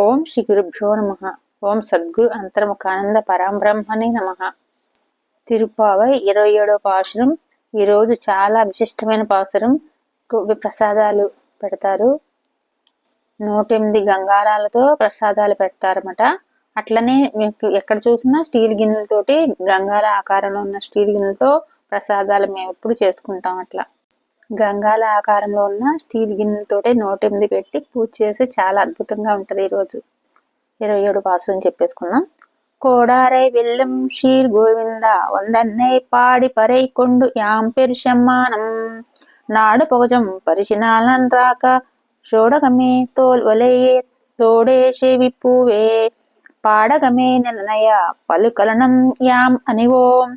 ఓం శ్రీ గురుభ్యో నమ. ఓం సద్గురు అంతర్ముఖానంద పరంబ్రహ్మణే నమ. తిరుపావై ఇరవై ఏడవ పాసురం ఈరోజు చాలా విశిష్టమైన పాసురం ప్రసాదాలు పెడతారు. నూట ఎనిమిది గంగారాలతో ప్రసాదాలు పెడతారన్నమాట. అట్లనే మీకు ఎక్కడ చూసినా స్టీల్ గిన్నెలతోటి గంగార ఆకారంలో ఉన్న స్టీల్ గిన్నెలతో ప్రసాదాలు మేము ఎప్పుడు చేసుకుంటాం అట్లా. గంగాల ఆకారంలో ఉన్న స్టీల్ గిన్నెలతోటే నూటెనిమిది పెట్టి పూజ చేసి చాలా అద్భుతంగా ఉంటది ఈరోజు. ఇరవై ఏడు పాసులు చెప్పేసుకుందాం. కోడారై వెల్లం షీర్ గోవింద వందన్నై పాడి పరై కొండు యాం పెరుషమ్మానం నాడు పొగజం పరిశినాలన్ రాక షోడగమే తోల్ వలయే తోడే విప్పువే పాడగమే నెలనయ పలుకలనం యాం అనివోం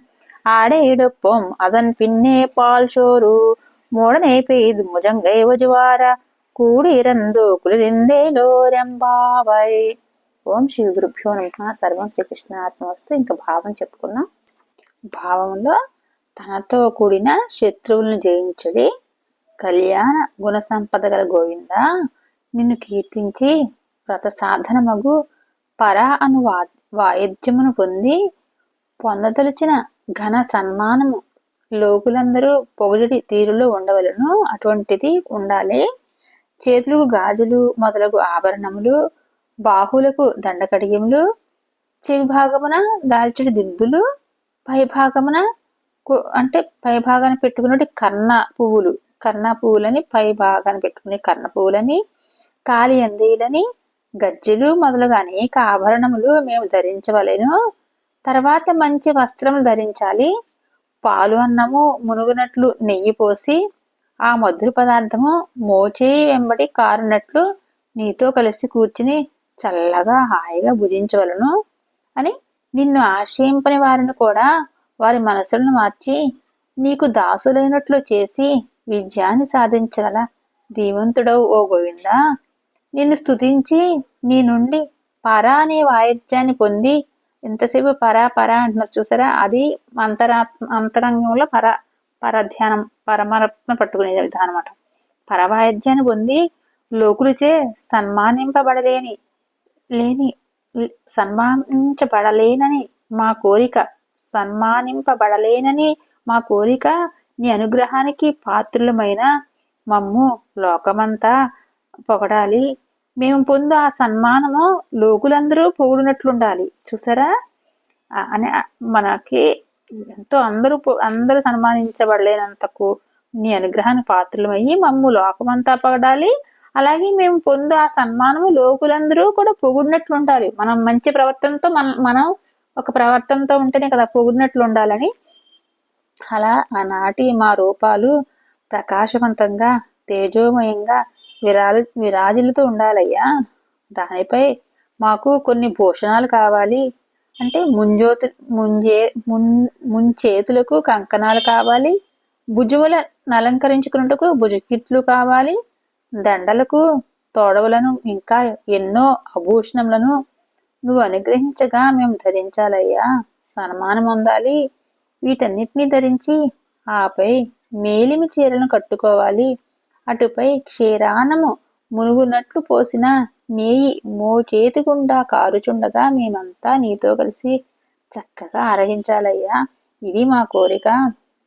ఆడేడొప్పం అదన్ పిన్నే పాల్ షోరు మూడనేపేదు ముజంగై వజువార కూడిరందు కులిరిందేలోరెంబావై ఓం శ్రీ గురుభ్యో నమ సర్వం శ్రీకృష్ణ వస్తూ ఇంకా భావం చెప్పుకున్నాం భావంలో తనతో కూడిన శత్రువులను జయించడి కళ్యాణ గుణ సంపద గల గోవింద నిన్ను కీర్తించి వ్రత సాధనమగు పర అను వా వాయిద్యమును పొంది పొందదలిచిన ఘన సన్మానము లోకులందరూ పొగడి తీరులో ఉండవలను. అటువంటిది ఉండాలి. చేతులకు గాజులు మొదలగు ఆభరణములు బాహులకు దండకడియములు చెవి భాగమున దాల్చడి దిద్దులు పై భాగమున అంటే పై భాగాన్ని పెట్టుకున్నట్టు కర్ణ పువ్వులు. కర్ణ పువ్వులని పై భాగాన్ని పెట్టుకునే కర్ణ పువ్వులని కాలి అందేలని గజ్జెలు మొదలుగా అనేక ఆభరణములు మేము ధరించవలేను. తర్వాత మంచి వస్త్రములు ధరించాలి. పాలు అన్నము మునుగునట్లు నెయ్యి పోసి ఆ మధుర పదార్థము మోచేయి వెంబడి కారునట్లు నీతో కలిసి కూర్చుని చల్లగా హాయిగా భుజించవలను అని నిన్ను ఆశ్రయింపని వారిని కూడా వారి మనసులను మార్చి నీకు దాసులైనట్లు చేసి విజయాన్ని సాధించగల దీవంతుడవు ఓ గోవిందా. నిన్ను స్తుతించి నీ నుండి పరా అనే వాయిద్యాన్ని పొంది ఎంతసేపు పరా పరా అంటున్నారు. చూసారా? అది అంతరాత్మ అంతరంగంలో పర పరధ్యానం పరమాత్మ పట్టుకునే విధానం అనమాట పరవాయిద్యాన్ని పొంది లోకులచే సన్మానింపబడలేని లేని సన్మానించబడలేనని మా కోరిక సన్మానింపబడలేనని మా కోరిక నీ అనుగ్రహానికి పాత్రులమైన మమ్ము లోకమంతా పొగడాలి. మేము పొందు ఆ సన్మానము లోకులందరూ పొగుడునట్లుండాలి. చూసారా? అని మనకి ఎంతో అందరూ అందరూ సన్మానించబడలేనంతకు నీ అనుగ్రహానికి పాత్రలమయ్యి మమ్ము లోకమంతా పగడాలి. అలాగే మేము పొందు ఆ సన్మానము లోకులందరూ కూడా పొగుడినట్లు ఉండాలి మనం మంచి ప్రవర్తనతో మన మనం ఒక ప్రవర్తనతో ఉంటేనే కదా పొగిడినట్లు ఉండాలని అలా ఆనాటి మా రూపాలు ప్రకాశవంతంగా తేజోమయంగా విరాలు విరాజులతో ఉండాలయ్యా. దానిపై మాకు కొన్ని భూషణాలు కావాలి. అంటే ముంజోతు ముంజే మున్ ముంచేతులకు కంకణాలు కావాలి. భుజముల అలంకరించుకున్నట్టుకు భుజకిట్లు కావాలి. దండలకు తోడవులను ఇంకా ఎన్నో ఆభూషణములను నువ్వు అనుగ్రహించగా మేము ధరించాలయ్యా. సన్మానం పొందాలి. వీటన్నిటినీ ధరించి ఆపై మేలిమి చీరలను కట్టుకోవాలి. అటుపై క్షీరానము మునుగునట్లు పోసిన నేయి మోచేతిగుండా కారుచుండగా మేమంతా నీతో కలిసి చక్కగా ఆరగించాలయ్యా ఇది మా కోరిక.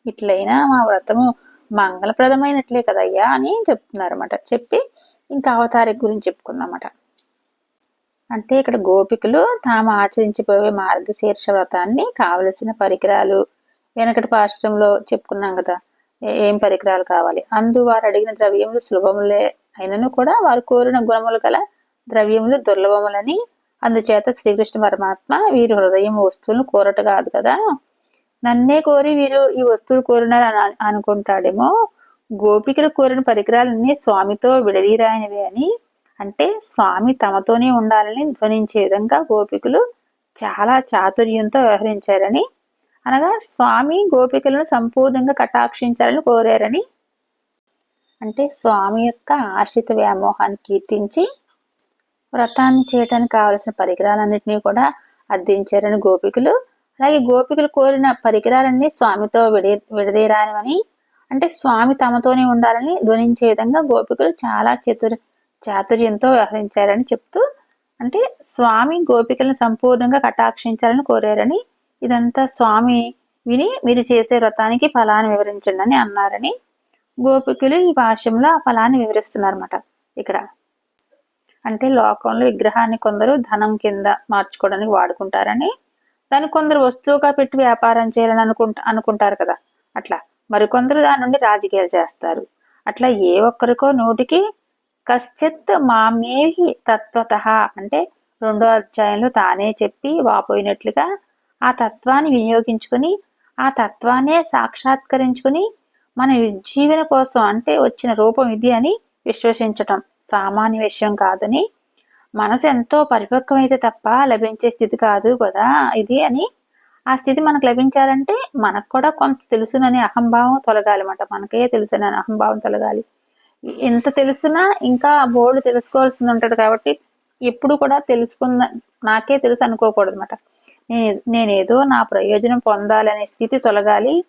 ఇట్లయినా మా వ్రతము మంగళప్రదమైనట్లే కదయ్యా అని చెప్తున్నారన్నమాట. చెప్పి ఇంకా అవతారి గురించి చెప్పుకుందామట అంటే ఇక్కడ గోపికలు తాము ఆచరించిపోయే మార్గశీర్ష వ్రతాన్ని కావలసిన పరికరాలు వెనకటి పాశ్రంలో చెప్పుకున్నాం కదా ఏం పరికరాలు కావాలి? అందు వారు అడిగిన ద్రవ్యములు సులభములే అయినను కూడా వారు కోరిన గుణములు గల ద్రవ్యములు దుర్లభములని అందుచేత శ్రీకృష్ణ పరమాత్మ వీరు హృదయం వస్తువులను కోరట కాదు కదా? నన్నే కోరి వీరు ఈ వస్తువులు కోరినారు అనుకుంటాడేమో? గోపికలు కోరిన పరికరాలన్నీ స్వామితో విడదీరాయనివే అని? అంటే స్వామి తమతోనే ఉండాలని ధ్వనించే విధంగా గోపికలు చాలా చాతుర్యంతో వ్యవహరించారని అనగా స్వామి గోపికలను సంపూర్ణంగా కటాక్షించాలని కోరారని. అంటే స్వామి యొక్క ఆశ్రిత వ్యామోహాన్ని కీర్తించి వ్రతాన్ని చేయటానికి కావలసిన పరికరాలన్నింటినీ కూడా అద్దించారని గోపికలు. అలాగే గోపికలు కోరిన పరికరాలన్నీ స్వామితో విడి విడదీరానివని. అంటే స్వామి తమతోనే ఉండాలని ధ్వనించే విధంగా గోపికలు చాలా చతుర్ చాతుర్యంతో వ్యవహరించారని చెప్తూ అంటే స్వామి గోపికలను సంపూర్ణంగా కటాక్షించాలని కోరారని ఇదంతా స్వామి విని మీరు చేసే వ్రతానికి ఫలాన్ని వివరించండి అని అన్నారని గోపికులు ఈ భాష్యంలో ఆ ఫలాన్ని వివరిస్తున్నారన్నమాట. ఇక్కడ అంటే లోకంలో విగ్రహాన్ని కొందరు ధనం కింద మార్చుకోవడానికి వాడుకుంటారని దాన్ని కొందరు వస్తువుగా పెట్టి వ్యాపారం చేయాలని అనుకుంటా అనుకుంటారు కదా. అట్లా మరికొందరు దాని నుండి రాజకీయాలు చేస్తారు. అట్లా ఏ ఒక్కరికో నూటికి కశ్చిత్ మామేహి తత్వత అంటే రెండో అధ్యాయంలో తానే చెప్పి వాపోయినట్లుగా ఆ తత్వాన్ని వినియోగించుకుని ఆ తత్వాన్నే సాక్షాత్కరించుకుని మన జీవన కోసం అంటే వచ్చిన రూపం ఇది అని విశ్వసించటం. సామాన్య విషయం కాదని మనసు ఎంతో పరిపక్వమైతే తప్ప లభించే స్థితి కాదు కదా ఇది అని. ఆ స్థితి మనకు లభించాలంటే మనకు కూడా కొంత తెలుసునని అహంభావం తొలగాలి అనమాట మనకే తెలుసునని అహంభావం తొలగాలి. ఎంత తెలుసునా ఇంకా బోర్డు తెలుసుకోవాల్సి ఉంటాడు కాబట్టి ఎప్పుడు కూడా తెలుసుకున్న నాకే తెలుసు అనుకోకూడదు అనమాట నేనేదో నా ప్రయోజనం పొందాలనే స్థితి తొలగాలి.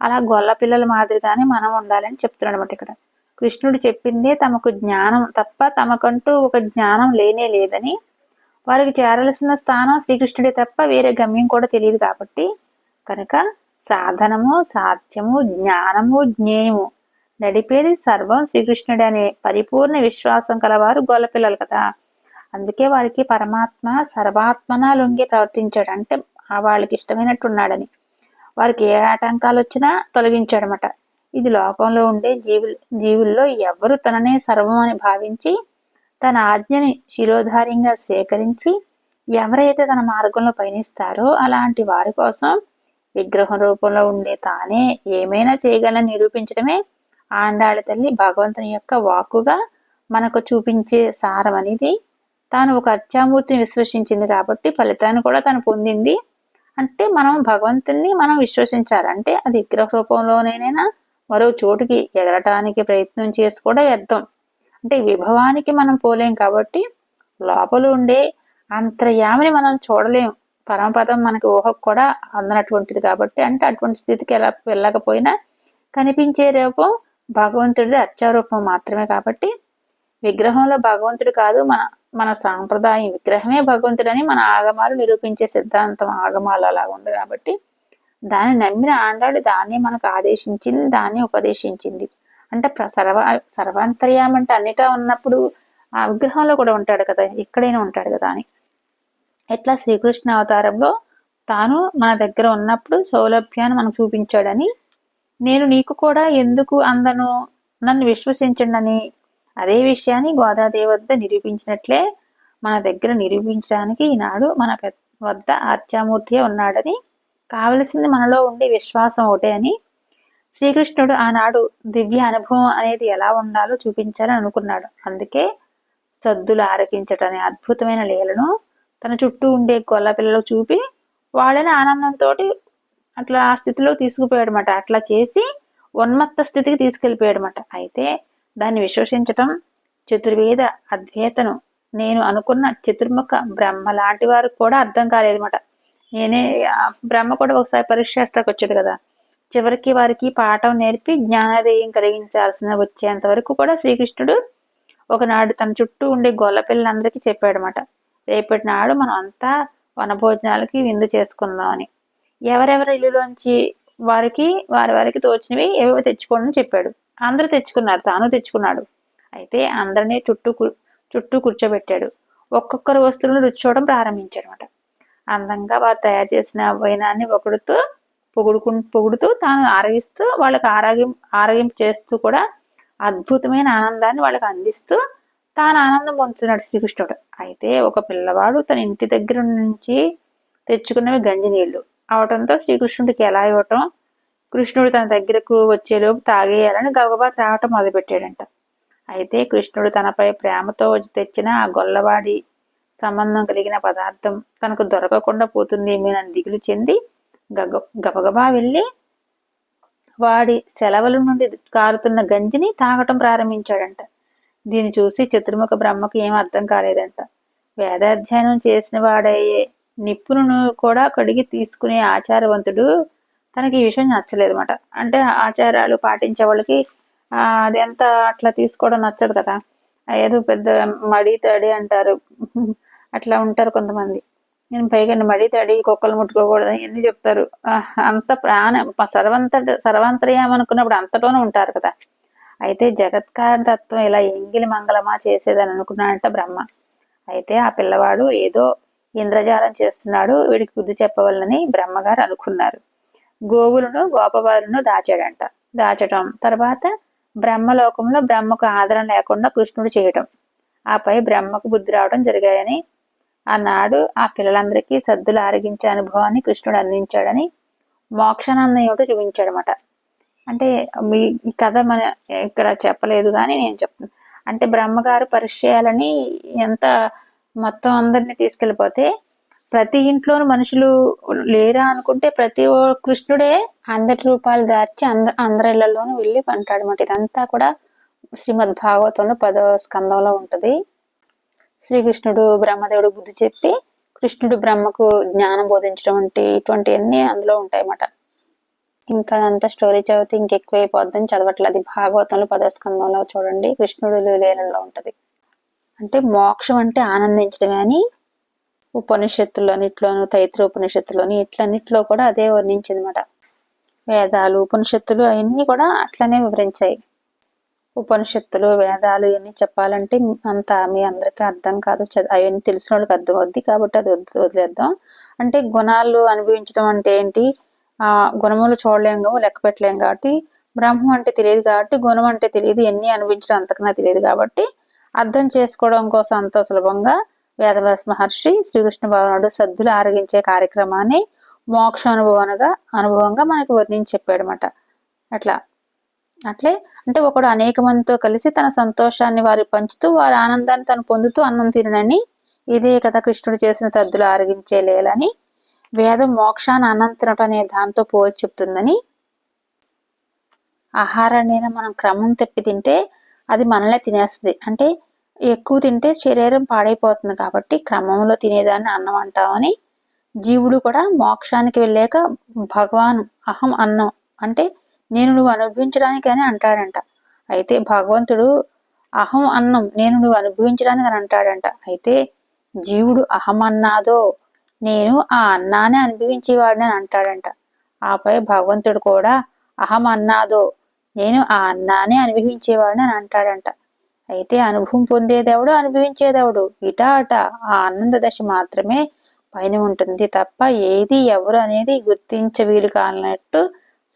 అలా గొల్ల పిల్లల మాదిరిగానే మనం ఉండాలని చెప్తున్నాడు అనమాట ఇక్కడ. కృష్ణుడు చెప్పిందే తమకు జ్ఞానం తప్ప తమకంటూ ఒక జ్ఞానం లేనే లేదని. వారికి చేరాల్సిన స్థానం శ్రీకృష్ణుడే తప్ప వేరే గమ్యం కూడా తెలియదు కాబట్టి కనుక సాధనము సాధ్యము జ్ఞానము జ్ఞేయము నడిపేది సర్వం శ్రీకృష్ణుడు అనే పరిపూర్ణ విశ్వాసం కలవారు గొల్లపిల్లలు కదా. అందుకే వారికి పరమాత్మ సర్వాత్మన లొంగి ప్రవర్తించాడు. అంటే వాళ్ళకి ఇష్టమైనట్టు ఉన్నాడని వారికి ఏ ఆటంకాలు వచ్చినా తొలగించాడనమాట ఇది లోకంలో ఉండే జీవులు జీవుల్లో ఎవరు తననే సర్వం అని భావించి తన ఆజ్ఞని శిరోధార్యంగా స్వీకరించి ఎవరైతే తన మార్గంలో పయనిస్తారో అలాంటి వారి కోసం విగ్రహం రూపంలో ఉండే తానే ఏమైనా చేయగలని నిరూపించడమే ఆండాళ్ళ తల్లి భగవంతుని యొక్క వాక్కుగా మనకు చూపించే సారం అనేది తాను ఒక అర్చామూర్తిని విశ్వసించింది కాబట్టి ఫలితాన్ని కూడా తను పొందింది. అంటే మనం భగవంతుణ్ణి మనం విశ్వసించాలి. అంటే అది విగ్రహ రూపంలోనైనా మరో చోటుకి ఎగరటానికి ప్రయత్నం చేసి కూడా వ్యర్థం. అంటే విభవానికి మనం పోలేం కాబట్టి లోపల ఉండే అంతర్యామిని మనం చూడలేం. పరమపదం మనకి ఊహకు కూడా అందనటువంటిది కాబట్టి అంటే అటువంటి స్థితికి ఎలా వెళ్ళకపోయినా కనిపించే రూపం భగవంతుడిది అర్చారూపం మాత్రమే కాబట్టి విగ్రహంలో భగవంతుడు కాదు మన మన సాంప్రదాయం విగ్రహమే భగవంతుడని మన ఆగమాలు నిరూపించే సిద్ధాంతం ఆగమాలు అలా ఉంది కాబట్టి దాన్ని నమ్మిన ఆండాడు దాన్ని మనకు ఆదేశించింది దాన్ని ఉపదేశించింది. అంటే సర్వ సర్వాంతర్యం అంటే అన్నిటా ఉన్నప్పుడు ఆ విగ్రహంలో కూడా ఉంటాడు కదా ఎక్కడైనా ఉంటాడు కదా అని. ఎట్లా శ్రీకృష్ణ అవతారంలో తాను మన దగ్గర ఉన్నప్పుడు సౌలభ్యాన్ని మనకు చూపించాడని నేను నీకు కూడా ఎందుకు అందను నన్ను విశ్వసించండి అదే విషయాన్ని గోదాదేవి వద్ద నిరూపించినట్లే మన దగ్గర నిరూపించడానికి ఈనాడు మన వద్ద ఆర్చామూర్తియే ఉన్నాడని కావలసింది మనలో ఉండే విశ్వాసం ఒకటే అని శ్రీకృష్ణుడు ఆనాడు దివ్య అనుభవం అనేది ఎలా ఉండాలో చూపించాలని అనుకున్నాడు. అందుకే సద్దులు ఆరకించటనే అద్భుతమైన లీలను తన చుట్టూ ఉండే గొల్ల పిల్లలు చూపి వాళ్ళని ఆనందంతో అట్లా ఆ స్థితిలో తీసుకుపోయాడనమాట అట్లా చేసి ఉన్మత్త స్థితికి తీసుకెళ్ళిపోయాడనమాట అయితే దాన్ని విశ్వసించటం చతుర్వేద అద్వేతను. నేను అనుకున్న చతుర్ముఖ బ్రహ్మ లాంటి వారికి కూడా అర్థం కాలేదన్నమాట. నేనే బ్రహ్మ కూడా ఒకసారి పరీక్ష చేస్తాకు వచ్చాడు కదా. చివరికి వారికి పాఠం నేర్పి జ్ఞానోదయం కలిగించాల్సిన వచ్చేంత వరకు కూడా శ్రీకృష్ణుడు ఒకనాడు తన చుట్టూ ఉండే గొల్ల పిల్లలందరికీ చెప్పాడనమాట రేపటి నాడు మనం అంతా వనభోజనాలకి విందు చేసుకుందామని ఎవరెవరి ఇల్లులోంచి వారికి వారి వారికి తోచినవి ఏవో తెచ్చుకోండి చెప్పాడు. అందరూ తెచ్చుకున్నారు తాను తెచ్చుకున్నాడు. అయితే అందరినీ చుట్టూ చుట్టూ కూర్చోబెట్టాడు. ఒక్కొక్కరు వస్తువులను రుచి చూడడం ప్రారంభించాడనమాట అందంగా వారు తయారు చేసిన వైనాన్ని ఒకడుతో పొగుడుకు పొగుడుతూ తాను ఆరగిస్తూ వాళ్ళకి ఆరోగ్యం ఆరోగ్యం చేస్తూ కూడా అద్భుతమైన ఆనందాన్ని వాళ్ళకి అందిస్తూ తాను ఆనందం పొందుతున్నాడు శ్రీకృష్ణుడు. అయితే ఒక పిల్లవాడు తన ఇంటి దగ్గర నుంచి తెచ్చుకున్నవి గంజి నీళ్ళు అవటంతో శ్రీకృష్ణుడికి ఎలా ఇవ్వటం కృష్ణుడు తన దగ్గరకు వచ్చేలోపు తాగేయాలని గబగబా త్రావటం మొదలుపెట్టాడంట. అయితే కృష్ణుడు తనపై ప్రేమతో వచ్చి తెచ్చిన ఆ గొల్లవాడి సంబంధం కలిగిన పదార్థం తనకు దొరకకుండా పోతుంది దిగులు చెంది గగ గబగబా వెళ్ళి వాడి సెలవుల నుండి కారుతున్న గంజిని తాగటం ప్రారంభించాడంట. దీన్ని చూసి చతుర్ముఖ బ్రహ్మకు ఏం అర్థం కాలేదంట. వేదాధ్యయనం చేసిన వాడయ్యే నిప్పును కూడా కడిగి తీసుకునే ఆచారవంతుడు తనకి ఈ విషయం నచ్చలేదు అనమాట అంటే ఆచారాలు పాటించే వాళ్ళకి అది ఎంత అట్లా తీసుకోవడం నచ్చదు కదా. ఏదో పెద్ద మడి తడి అంటారు. అట్లా ఉంటారు కొంతమంది. నేను పైగా మడి తడి కుక్కలు ముట్టుకోకూడదు ఇవన్నీ చెప్తారు. అంత ప్రాణ సర్వంత సర్వంతర్యం అనుకున్నప్పుడు అంతలోనే ఉంటారు కదా. అయితే జగత్కారణ తత్వం ఇలా ఎంగిలి మంగళమా చేసేదని అనుకున్నాడంట బ్రహ్మ. అయితే ఆ పిల్లవాడు ఏదో ఇంద్రజాలం చేస్తున్నాడు వీడికి బుద్ధి చెప్పవాలని బ్రహ్మగారు అనుకున్నారు. గోవులను గోపబాలను దాచాడంట. దాచటం తర్వాత బ్రహ్మలోకంలో బ్రహ్మకు ఆదరణ లేకుండా కృష్ణుడు చేయటం. ఆపై బ్రహ్మకు బుద్ధి రావడం జరిగాయని ఆనాడు ఆ పిల్లలందరికీ సద్దులు ఆరగించే అనుభవాన్ని కృష్ణుడు అందించాడని మోక్షానందం ఏమిటో చూపించాడనమాట అంటే మీ ఈ కథ మన ఇక్కడ చెప్పలేదు కానీ నేను చెప్తాను అంటే బ్రహ్మగారు పరిచయాలని ఎంత మొత్తం అందరినీ తీసుకెళ్ళిపోతే ప్రతి ఇంట్లోనూ మనుషులు లేరా అనుకుంటే ప్రతి కృష్ణుడే అందరి రూపాలు దాచి అంద అందరిళ్ళలోనూ వెళ్ళి పంటాడు అనమాట ఇదంతా కూడా శ్రీమద్ భాగవతంలో పదవ స్కందంలో ఉంటుంది. శ్రీకృష్ణుడు బ్రహ్మదేవుడు బుద్ధి చెప్పి కృష్ణుడు బ్రహ్మకు జ్ఞానం బోధించడం వంటి ఇటువంటివన్నీ అందులో ఉంటాయన్నమాట. ఇంకా అదంతా స్టోరీ చదివితే ఇంకెక్కువైపోద్దని చదవట్లేదు. అది భాగవతంలో పదవ స్కందంలో చూడండి. కృష్ణుడు లీలలో ఉంటది. అంటే మోక్షం అంటే ఆనందించడం అని ఉపనిషత్తులన్నిట్లోను తైత్ర ఉపనిషత్తులోని ఇట్లన్నిట్లో కూడా అదే వర్ణించింది అనమాట వేదాలు ఉపనిషత్తులు అవన్నీ కూడా అట్లనే వివరించాయి. ఉపనిషత్తులు వేదాలు ఇవన్నీ చెప్పాలంటే అంత మీ అందరికీ అర్థం కాదు. అవన్నీ తెలిసిన వాళ్ళకి అర్థం అవుద్ది కాబట్టి అది వదిలేద్దాం. అంటే గుణాలు అనుభవించడం అంటే ఏంటి? ఆ గుణములు చూడలేము లెక్క పెట్టలేం కాబట్టి బ్రహ్మం అంటే తెలియదు కాబట్టి గుణం అంటే తెలియదు ఎన్ని అనుభవించడం అంతకన్నా తెలియదు కాబట్టి అర్థం చేసుకోవడం కోసం అంత సులభంగా వేదవ్యాస మహర్షి శ్రీకృష్ణ భగవానుడు సద్దులు ఆరగించే కార్యక్రమాన్ని మోక్ష అనుభవంగా అనుభవంగా మనకి వర్ణించి చెప్పాడనమాట అట్లా. అట్లే అంటే ఒకడు అనేక మందితో కలిసి తన సంతోషాన్ని వారి పంచుతూ వారి ఆనందాన్ని తను పొందుతూ అన్నం తినని ఇదే కదా కృష్ణుడు చేసిన తద్దులు ఆరగించే లేలని వేదం మోక్షాన్ని అన్నం తినటం అనే దాంతో పోల్చి చెప్తుందని. ఆహారాన్ని మనం క్రమం తెప్పి తింటే అది మనల్ని తినేస్తుంది. అంటే ఎక్కువ తింటే శరీరం పాడైపోతుంది కాబట్టి క్రమంలో తినేదాన్ని అన్నం అంటామని జీవుడు కూడా మోక్షానికి వెళ్ళాక భగవాన్ అహం అన్నం అంటే నేను నువ్వు అనుభవించడానికి అని అంటాడంట. అయితే భగవంతుడు అహం అన్నం నేను నువ్వు అనుభవించడానికి అని అంటాడంట. అయితే జీవుడు అహం అన్నాదో నేను ఆ అన్నాన్ని అనుభవించేవాడిని అని అంటాడంట. ఆపై భగవంతుడు కూడా అహం అన్నాదో నేను ఆ అన్నాన్ని అనుభవించేవాడిని అని అంటాడంట. అయితే అనుభవం పొందేదేవుడు? అనుభవించేదేవుడు? ఇటా అట ఆ ఆనంద దశ మాత్రమే పైన ఉంటుంది తప్ప ఏది ఎవరు అనేది గుర్తించ వీలు కానట్టు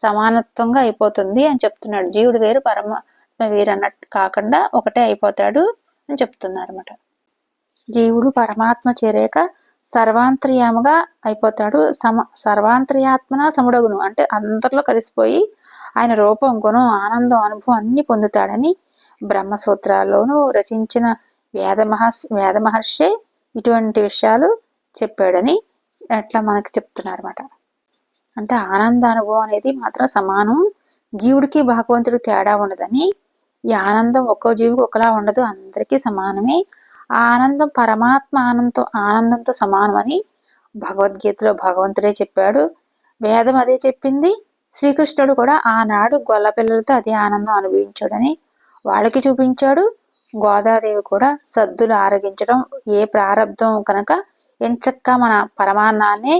సమానత్వంగా అయిపోతుంది అని చెప్తున్నాడు. జీవుడు వేరు పరమాత్మ వేరు అన్నట్టు కాకుండా ఒకటే అయిపోతాడు అని చెప్తున్నారు అనమాట జీవుడు పరమాత్మ చేరేక సర్వాంతర్యాముగా అయిపోతాడు. సమ సర్వాంతర్యాత్మన సముడగును. అంటే అందరిలో కలిసిపోయి ఆయన రూపం గుణం ఆనందం అనుభవం అన్ని పొందుతాడని బ్రహ్మసూత్రాల్లోనూ రచించిన వేద మహర్షి వేద ఇటువంటి విషయాలు చెప్పాడని అట్లా మనకి చెప్తున్నారన్నమాట. అంటే ఆనంద అనుభవం అనేది మాత్రం సమానం. జీవుడికి భగవంతుడికి తేడా ఉండదని ఈ ఆనందం ఒక్కో జీవికి ఒకలా ఉండదు అందరికీ సమానమే. ఆ ఆనందం పరమాత్మ ఆనందంతో ఆనందంతో సమానమని భగవద్గీతలో భగవంతుడే చెప్పాడు. వేదం అదే చెప్పింది. శ్రీకృష్ణుడు కూడా ఆనాడు గొల్ల పిల్లలతో అదే ఆనందం అనుభవించాడని వాళ్ళకి చూపించాడు. గోదాదేవి కూడా సద్దులు ఆరగించడం ఏ ప్రారంధం కనుక ఎంచక్క మన పరమాన్నాన్ని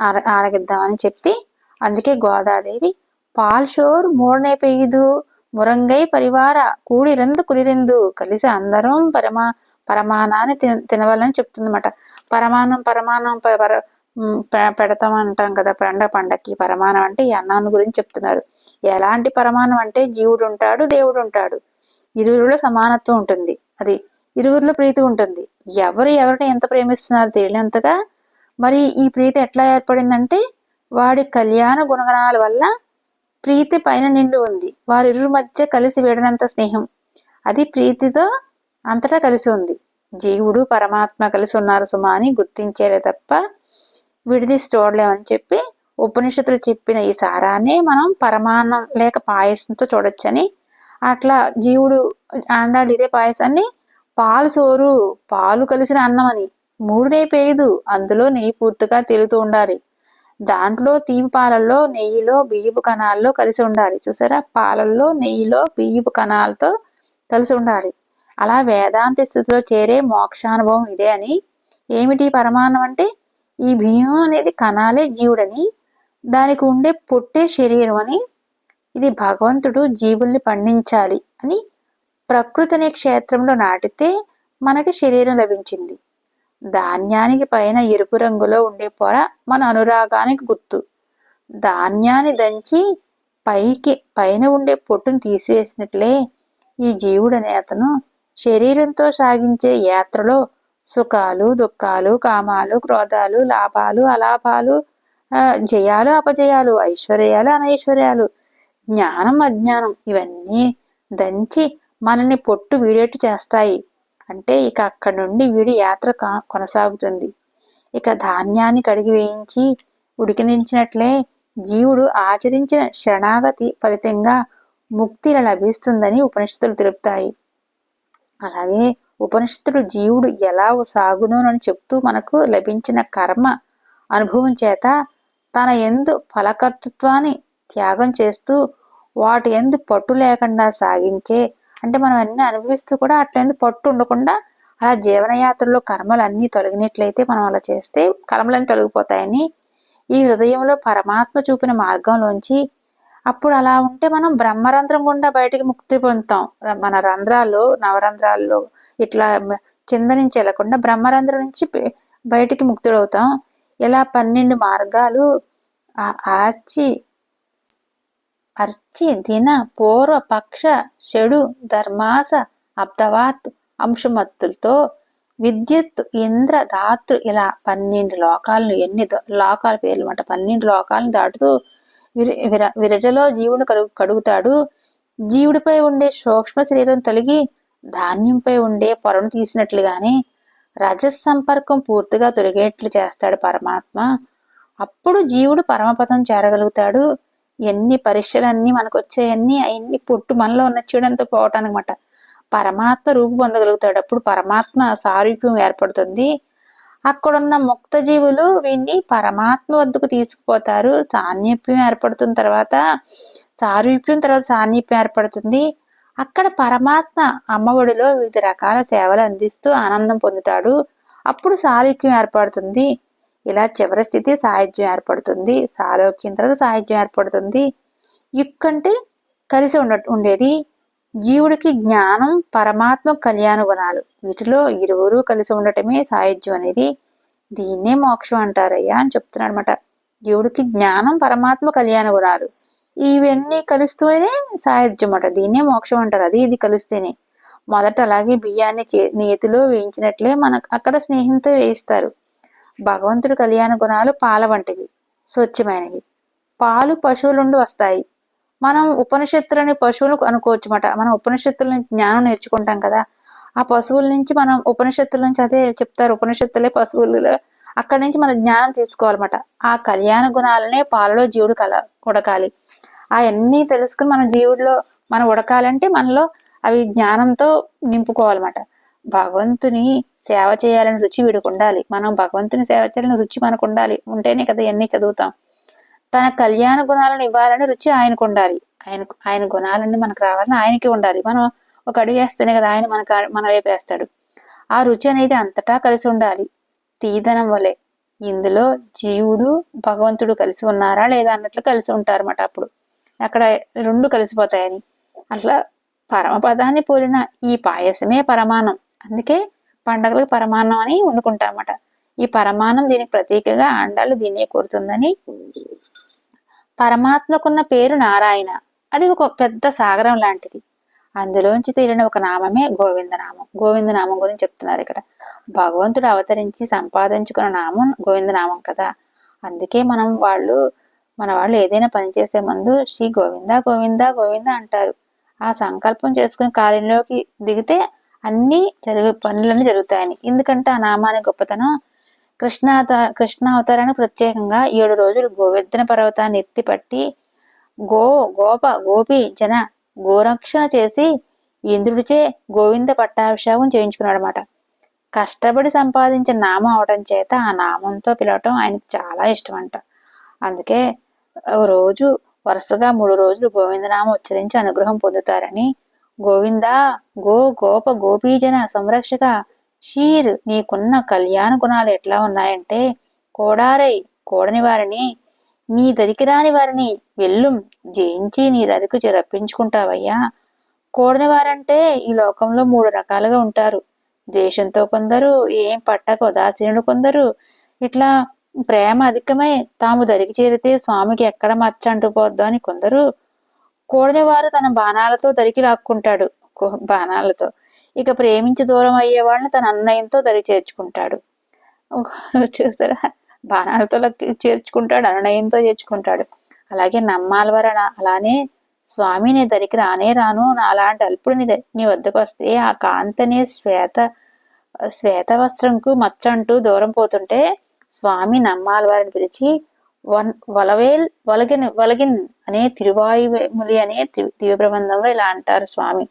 ఆర ఆరగిద్దామని చెప్పి అందుకే గోదాదేవి పాల్షోర్ మూడనే పెయ్యదు మురంగై పరివార కూడిరెందు కులిరెందు కలిసి అందరం పరమా పరమాణాన్ని తిన తినవాలని చెప్తుందన్నమాట. పరమాణం పరమాణం పర పెడతాం అంటాం కదా పండ పండక్కి పరమాణం అంటే ఈ అన్నాన్ని గురించి చెప్తున్నారు. ఎలాంటి పరమాణం అంటే జీవుడు ఉంటాడు దేవుడు ఉంటాడు ఇరువురిలో సమానత్వం ఉంటుంది. అది ఇరువురిలో ప్రీతి ఉంటుంది. ఎవరు ఎవరిని ఎంత ప్రేమిస్తున్నారు తెలియనంతగా మరి ఈ ప్రీతి ఎట్లా ఏర్పడిందంటే వాడి కళ్యాణ గుణగణాల వల్ల ప్రీతి పైన నిండి ఉంది. వారిరువురి మధ్య కలిసి వేడినంత స్నేహం. అది ప్రీతితో అంతటా కలిసి ఉంది. జీవుడు పరమాత్మ కలిసి ఉన్నారు సుమా అని గుర్తించేలే తప్ప విడిదీసి చూడలేమని చెప్పి ఉపనిషత్తులు చెప్పిన ఈ సారాన్ని మనం పరమాన్నం లేక పాయసంతో చూడొచ్చని అట్లా జీవుడు ఆండాడు ఇదే పాయసాన్ని పాలు సోరు పాలు కలిసిన అన్నం అని మూడు నెయ్యి పేయదు. అందులో నెయ్యి పూర్తిగా తెలుతూ ఉండాలి. దాంట్లో తీపి పాలల్లో నెయ్యిలో బియ్యపు కణాల్లో కలిసి ఉండాలి. చూసారా? పాలల్లో నెయ్యిలో బియ్యపు కణాలతో కలిసి ఉండాలి. అలా వేదాంత స్థితిలో చేరే మోక్షానుభవం ఇదే అని. ఏమిటి పరమాన్నం అంటే? ఈ బియ్యం అనేది కణాలే జీవుడని దానికి ఉండే పొట్టే శరీరం అని ఇది భగవంతుడు జీవుల్ని పండించాలి అని ప్రకృతి అనే క్షేత్రంలో నాటితే మనకి శరీరం లభించింది. ధాన్యానికి పైన ఎరుపు రంగులో ఉండే పొర మన అనురాగానికి గుర్తు. ధాన్యాన్ని దంచి పైకి పైన ఉండే పొట్టును తీసివేసినట్లే ఈ జీవుడనే అతను శరీరంతో సాగించే యాత్రలో సుఖాలు దుఃఖాలు కామాలు క్రోధాలు లాభాలు అలాభాలు జయాలు అపజయాలు ఐశ్వర్యాలు అనైశ్వర్యాలు జ్ఞానం అజ్ఞానం ఇవన్నీ దంచి మనల్ని పొట్టు వీడేట్టు చేస్తాయి. అంటే ఇక అక్కడి నుండి వీడి యాత్ర కొనసాగుతుంది. ఇక ధాన్యాన్ని కడిగి వేయించి ఉడికినించినట్లే జీవుడు ఆచరించిన శరణాగతి ఫలితంగా ముక్తి లభిస్తుందని ఉపనిషత్తులు తెలుపుతాయి. అలాగే ఉపనిషత్తుడు జీవుడు ఎలా సాగును అని చెప్తూ మనకు లభించిన కర్మ అనుభవం చేత తన ఎందు ఫలకర్తృత్వాన్ని త్యాగం చేస్తూ వాటి ఎందు పట్టు లేకుండా సాగించే అంటే మనం అన్ని అనుభవిస్తూ కూడా అట్లెందు పట్టు ఉండకుండా అలా జీవనయాత్రలో కర్మలు అన్నీ తొలగినట్లయితే మనం అలా చేస్తే కర్మలన్నీ తొలగిపోతాయని ఈ హృదయంలో పరమాత్మ చూపిన మార్గంలోంచి అప్పుడు అలా ఉంటే మనం బ్రహ్మరంధ్రం గుండా బయటికి ముక్తి పొందుతాం. మన రంధ్రాల్లో నవరంధ్రాల్లో ఇట్లా కింద నుంచి వెళ్ళకుండా బ్రహ్మరంధ్రం నుంచి బయటికి ముక్తుడవుతాం. ఇలా పన్నెండు మార్గాలు ఆర్చి అర్చి దిన పూర్వపక్ష చెడు ధర్మాస అబ్దవాత్ అంశమత్తులతో విద్యుత్ ఇంద్ర ధాతృ ఇలా పన్నెండు లోకాలను ఎన్ని లోకాల పేర్లు అనమాట పన్నెండు లోకాలను దాటుతూ విర విరజలో జీవుడు కడుగు కడుగుతాడు. జీవుడిపై ఉండే సూక్ష్మ శరీరం తొలగి ధాన్యంపై ఉండే పొరను తీసినట్లుగానే రజస్ సంపర్కం పూర్తిగా తొలగేట్లు చేస్తాడు పరమాత్మ. అప్పుడు జీవుడు పరమపదం చేరగలుగుతాడు. ఎన్ని పరీక్షలన్నీ మనకు వచ్చాయన్నీ అవన్నీ పుట్టు మనలో ఉన్న చీడంతో పోవటానమాట పరమాత్మ రూపు పొందగలుగుతాడు. అప్పుడు పరమాత్మ సారూప్యం ఏర్పడుతుంది. అక్కడున్న ముక్త జీవులు వీడిని పరమాత్మ వద్దకు తీసుకుపోతారు. సాన్నిప్యం ఏర్పడుతున్న తర్వాత సారూప్యం తర్వాత సాన్నిప్యం ఏర్పడుతుంది. అక్కడ పరమాత్మ అమ్మఒడిలో వివిధ రకాల సేవలు అందిస్తూ ఆనందం పొందుతాడు. అప్పుడు సారూప్యం ఏర్పడుతుంది. ఇలా చివరి స్థితి సాహిత్యం ఏర్పడుతుంది. సాలోక్యం తర్వాత సాహిత్యం ఏర్పడుతుంది. యుక్కంటే కలిసి ఉండ ఉండేది జీవుడికి జ్ఞానం పరమాత్మ కళ్యాణ గుణాలు. వీటిలో ఇరువురు కలిసి ఉండటమే సాహిత్యం అనేది. దీన్నే మోక్షం అంటారయ్యా అని చెప్తున్నాడు అనమాట జీవుడికి జ్ఞానం పరమాత్మ కళ్యాణ గుణాలు. ఇవన్నీ కలుస్తూనే సాహిత్యం అట. దీన్నే మోక్షం అంటారు. అది ఇది కలిస్తేనే. మొదట అలాగే బియ్యాన్ని నేతిలో వేయించినట్లే మనకు అక్కడ స్నేహంతో వేయిస్తారు. భగవంతుడి కళ్యాణ గుణాలు పాల వంటివి స్వచ్ఛమైనవి. పాలు పశువుల నుండి వస్తాయి. మనం ఉపనిషత్తులని పశువులు అనుకోవచ్చుమాట. మనం ఉపనిషత్తుల నుంచి జ్ఞానం నేర్చుకుంటాం కదా. ఆ పశువుల నుంచి మనం ఉపనిషత్తుల నుంచి అదే చెప్తారు. ఉపనిషత్తులే పశువులు. అక్కడి నుంచి మన జ్ఞానం తీసుకోవాలన్నమాట. ఆ కళ్యాణ గుణాలనే పాలలో జీవుడు కల ఉడకాలి. అవన్నీ తెలుసుకుని మన జీవుడిలో మనం ఉడకాలంటే మనలో అవి జ్ఞానంతో నింపుకోవాలన్నమాట. భగవంతుని సేవ చేయాలని రుచి వీడికి ఉండాలి మనం భగవంతుని సేవ చేయాలని రుచి మనకు ఉండాలి ఉంటేనే కదా ఇవన్నీ చదువుతాం. తన కళ్యాణ గుణాలను ఇవ్వాలని రుచి ఆయనకు ఉండాలి. ఆయన ఆయన గుణాలన్నీ మనకు రావాలని ఆయనకి ఉండాలి. మనం ఒక అడుగు వేస్తేనే కదా ఆయన మనకు మన వైపు వేస్తాడు. ఆ రుచి అనేది అంతటా కలిసి ఉండాలి. తీదనం వలె. ఇందులో జీవుడు భగవంతుడు కలిసి ఉన్నారా లేదా అన్నట్లు కలిసి ఉంటారన్నమాట అప్పుడు. అక్కడ రెండు కలిసిపోతాయని. అట్లా పరమపదాన్ని పోలిన ఈ పాయసమే పరమానం అందుకే పండగలకు పరమాన్నం అని వండుకుంటామట ఈ పరమాన్నం దీనికి ప్రతీకగా ఆండాలు దీన్నే కోరుతుందని. పరమాత్మకున్న పేరు నారాయణ. అది ఒక పెద్ద సాగరం లాంటిది. అందులోంచి తీరిన ఒక నామమే గోవిందనామం. గోవిందనామం గురించి చెప్తున్నారు ఇక్కడ. భగవంతుడు అవతరించి సంపాదించుకున్న నామం గోవిందనామం కదా. అందుకే మనం వాళ్ళు మన వాళ్ళు ఏదైనా పని చేసే ముందు శ్రీ గోవింద గోవింద గోవింద అంటారు. ఆ సంకల్పం చేసుకుని కార్యంలోకి దిగితే అన్ని జరుగు పనులన్నీ జరుగుతాయని. ఎందుకంటే ఆ నామానికి గొప్పతనం కృష్ణ కృష్ణ అవతారాన్ని ప్రత్యేకంగా ఏడు రోజులు గోవర్ధన పర్వతాన్ని ఎత్తిపట్టి గో గోప గోపి జన గోరక్షణ చేసి ఇంద్రుడిచే గోవింద పట్టాభిషేకం చేయించుకున్నాడు అనమాట కష్టపడి సంపాదించిన నామం అవడం చేత ఆ నామంతో పిలవటం ఆయనకు చాలా ఇష్టం అంట అందుకే రోజు వరుసగా మూడు రోజులు గోవిందనామం ఉచ్చరించి అనుగ్రహం పొందుతారని గోవిందా గో గోప గోపీజన సంరక్షక షీర్ నీకున్న కళ్యాణ గుణాలు ఎట్లా ఉన్నాయంటే కోడారై కోడని వారిని నీ దరికి రాని వారిని వెల్లుం జయించి నీ దరికి రప్పించుకుంటావయ్యా. కోడని వారంటే ఈ లోకంలో మూడు రకాలుగా ఉంటారు. దేశంతో కొందరు ఏం పట్టక ఉదాసీనులు కొందరు. ఇట్లా ప్రేమ అధికమై తాము దరికి చేరితే స్వామికి ఎక్కడ మచ్చ అంటుపోద్దు అని కొందరు కోడని వారు తన బాణాలతో దరికి లాక్కుంటాడు. బాణాలతో. ఇక ప్రేమించి దూరం అయ్యే వాళ్ళని తన అన్నయ్యంతో దరి చేర్చుకుంటాడు. చూసారా? బాణాలతో చేర్చుకుంటాడు అన్నయ్యంతో చేర్చుకుంటాడు. అలాగే నమ్మాలవరణ అలానే స్వామి నీ దరికి రానే రాను నా అలాంటి అల్పుడు నీ నీ వద్దకు వస్తే ఆ కాంతనే శ్వేత శ్వేత వస్త్రంకు మచ్చ అంటూ దూరం పోతుంటే స్వామి నమ్మాల వారిని పిలిచి వన్ వలవేల్ వలగిన్ వలగిన్ అనే తిరువాయుములి అనే దివ్య ప్రబంధంలో ఇలా అంటారు స్వామి.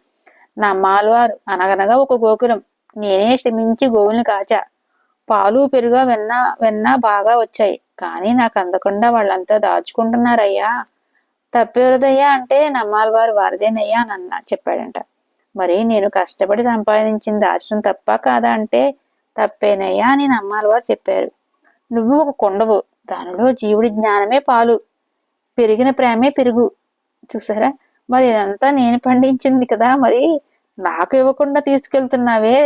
నమ్మాల్వారు అనగనగా ఒక గోకులం. నేనే శ్రమించి గోవుల్ని కాచా. పాలు పెరుగా వెన్న వెన్న బాగా వచ్చాయి. కానీ నాకు అందకుండా వాళ్ళంతా దాచుకుంటున్నారయ్యా. తప్పెవరదయ్యా అంటే నమ్మాలవారు వారిదేనయ్యా అని అన్న చెప్పాడంట. మరి నేను కష్టపడి సంపాదించింది దాచడం తప్ప కాదా అంటే తప్పేనయ్యా అని నమ్మాలవారు చెప్పారు. నువ్వు ఒక కొండవు. దానిలో జీవుడి జ్ఞానమే పాలు. పెరిగిన ప్రేమే పెరుగు. చూసారా? మరి ఇదంతా నేను పండించింది కదా మరి నాకు ఇవ్వకుండా తీసుకెళ్తున్నావే.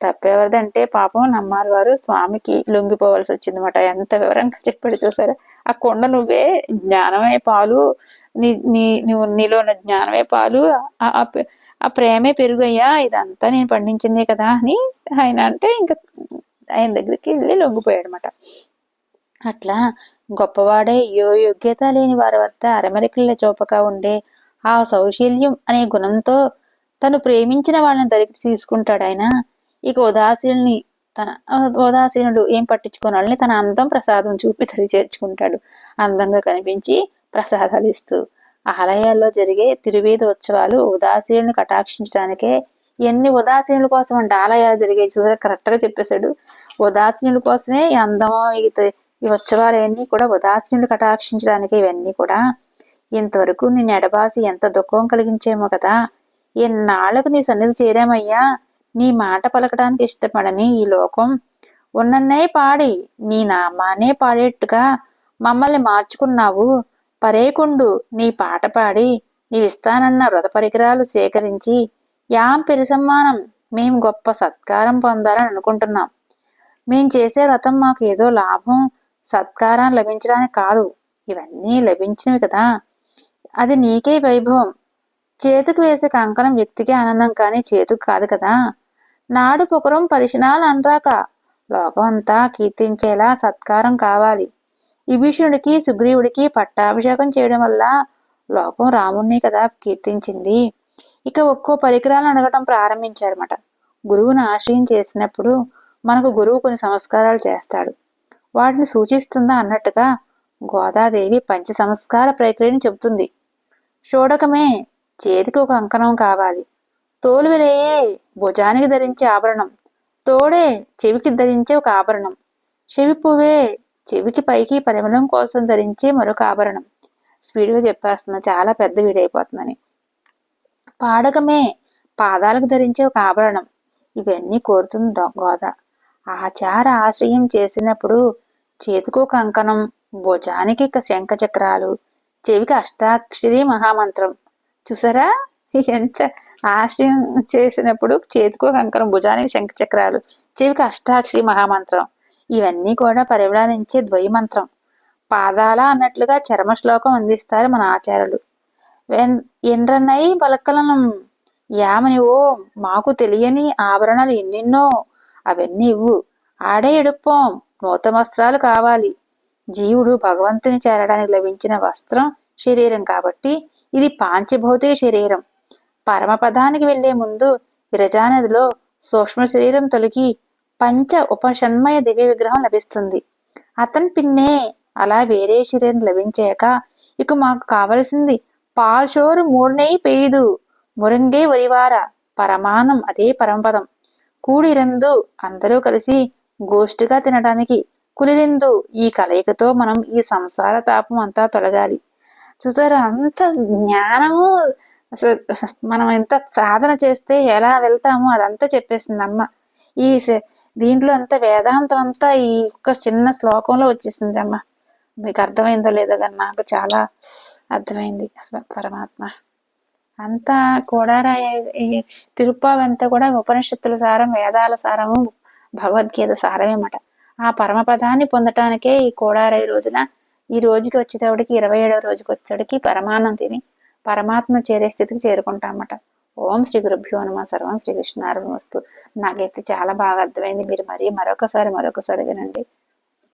తప్పెవరిదంటే పాపం నమ్మారు వారు స్వామికి లొంగిపోవాల్సి వచ్చిందన్నమాట ఎంత వివరంగా చెప్పాడు చూసారా? ఆ కొండ నువ్వే జ్ఞానమే పాలు. నీ నీ నువ్వు నీలో ఉన్న జ్ఞానమే పాలు. ఆ ప్రేమే పెరుగయ్యా. ఇదంతా నేను పండించిందే కదా అని ఆయన అంటే ఇంకా ఆయన దగ్గరికి వెళ్ళి లొంగిపోయాడు అనమాట అట్లా గొప్పవాడే యో యోగ్యత లేని వారి వద్ద అరమరికల చూపక ఉండే ఆ సౌశీల్యం అనే గుణంతో తను ప్రేమించిన వాళ్ళని దరికి తీసుకుంటాడు ఆయన ఇక ఉదాసీనుని తన ఉదాసీనుడు ఏం పట్టించుకున్న వాళ్ళని తన అందం ప్రసాదం చూపి తరి చేర్చుకుంటాడు. అందంగా కనిపించి ప్రసాదాలు ఇస్తూ. ఆలయాల్లో జరిగే తిరువేద ఉత్సవాలు ఉదాసీనుని కటాక్షించడానికే ఎన్ని ఉదాసీనుల కోసం అంటే ఆలయాలు జరిగే చూసారా? కరెక్ట్గా చెప్పేశాడు. ఉదాసీనుల కోసమే ఈ ఉత్సవాలు ఈ కూడా ఉదాసీనులు కటాక్షించడానికి ఇవన్నీ కూడా. ఇంతవరకు నేను ఎడబాసి ఎంత దుఃఖం కలిగించేమో కదా. ఎన్నాళ్ళకు నీ సన్నిధి చేరామయ్యా. నీ మాట పలకడానికి ఇష్టపడని ఈ లోకం ఉన్నన్నే పాడి నీ నామానే పాడేట్టుగా మమ్మల్ని మార్చుకున్నావు. పరేకుండు నీ పాట పాడి నీవిస్తానన్న వ్రత పరికరాలు స్వీకరించి యాం పెరిసమ్మానం మేం గొప్ప సత్కారం పొందాలని అనుకుంటున్నాం. మేం చేసే వ్రతం మాకు ఏదో లాభం సత్కారం లభించడానికి కాదు. ఇవన్నీ లభించినవి కదా. అది నీకే వైభవం. చేతుకు వేసే కంకణం వ్యక్తికి ఆనందం కానీ చేతుకు కాదు కదా. నాడు పొకరం పరిశనాలు అనరాక లోకం అంతా కీర్తించేలా సత్కారం కావాలి. విభీషణుడికి సుగ్రీవుడికి పట్టాభిషేకం చేయడం వల్ల లోకం రాముణ్ణి కదా కీర్తించింది. ఇక ఒక్కో పరికరాలను అడగటం ప్రారంభించారన్నమాట. గురువును ఆశ్రయం చేసినప్పుడు మనకు గురువు కొన్ని సంస్కారాలు చేస్తాడు. వాటిని సూచిస్తుందా అన్నట్టుగా గోదాదేవి పంచ సంస్కార ప్రక్రియను చెబుతుంది. షోడకమే చేతికి ఒక అంకణం కావాలి. తోలువిలయే భుజానికి ధరించే ఆభరణం. తోడే చెవికి ధరించే ఒక ఆభరణం. చెవి పువ్వే చెవికి పైకి పరిమళం కోసం ధరించే మరొక ఆభరణం. స్పీడ్గా చెప్పేస్తున్నా చాలా పెద్ద వీడైపోతుందని. పాడకమే పాదాలకు ధరించే ఒక ఆభరణం. ఇవన్నీ కోరుతుంది గోద. ఆచార ఆశ్రయం చేసినప్పుడు చేతికో కంకణం భుజానికి శంఖ చక్రాలు చెవికి అష్టాక్షరి మహామంత్రం. చూసారా? ఎంత ఆశ్రయం చేసినప్పుడు చేతికో కంకణం భుజానికి శంఖ చక్రాలు చెవికి అష్టాక్షరి మహామంత్రం. ఇవన్నీ కూడా పరిమళానించే ద్వైమంత్రం. పాదాల అన్నట్లుగా చర్మ శ్లోకం అందిస్తారు మన ఆచార్యులు. ఎండ్రన్నై బలకలనం యామని ఓ మాకు తెలియని ఆభరణాలు ఎన్నెన్నో అవన్నీ ఇవ్వు. ఆడే ఎడుప్పోం నూతన వస్త్రాలు కావాలి. జీవుడు భగవంతుని చేరడానికి లభించిన వస్త్రం శరీరం కాబట్టి ఇది పాంచభౌతిక శరీరం. పరమపదానికి వెళ్ళే ముందు విరజానదిలో సూక్ష్మ శరీరం తొలగి పంచ ఉపషన్మయ దివ్య విగ్రహం లభిస్తుంది. అతని పిన్నే అలా వేరే శరీరం లభించాక ఇక మాకు కావలసింది పాల్షోరు మూడనై పెయ్యదు మురంగే వరివార. పరమానం అదే పరమపదం. కూడిరందు అందరూ కలిసి గోష్ఠిగా తినడానికి కులిరిందు ఈ కలయికతో మనం ఈ సంసార తాపం అంతా తొలగాలి. చూసారా? అంత జ్ఞానము అసలు మనం ఎంత సాధన చేస్తే ఎలా వెళ్తామో అదంతా చెప్పేసింది అమ్మ ఈ దీంట్లో అంత వేదాంతం అంతా ఈ ఒక్క చిన్న శ్లోకంలో వచ్చేసింది అమ్మ మీకు అర్థమైందో లేదో కానీ నాకు చాలా అర్థమైంది అసలు పరమాత్మ. అంతా కూడా ఈ కూడా ఉపనిషత్తుల సారం వేదాల సారము భగవద్గీత సారమేమాట ఆ పరమపదాన్ని పొందటానికే ఈ కోడారై రోజున ఈ రోజుకి వచ్చేటప్పటికి ఇరవై ఏడవ రోజుకి వచ్చేటప్పటికి పరమాన్నం తిని పరమాత్మ చేరే స్థితికి చేరుకుంటామట. ఓం శ్రీ గురుభ్యో నమ. సర్వం శ్రీ కృష్ణార్పణ వస్తు నాకైతే చాలా బాగా అర్థమైంది. మీరు మరీ మరొకసారి మరొకసారి వినండి.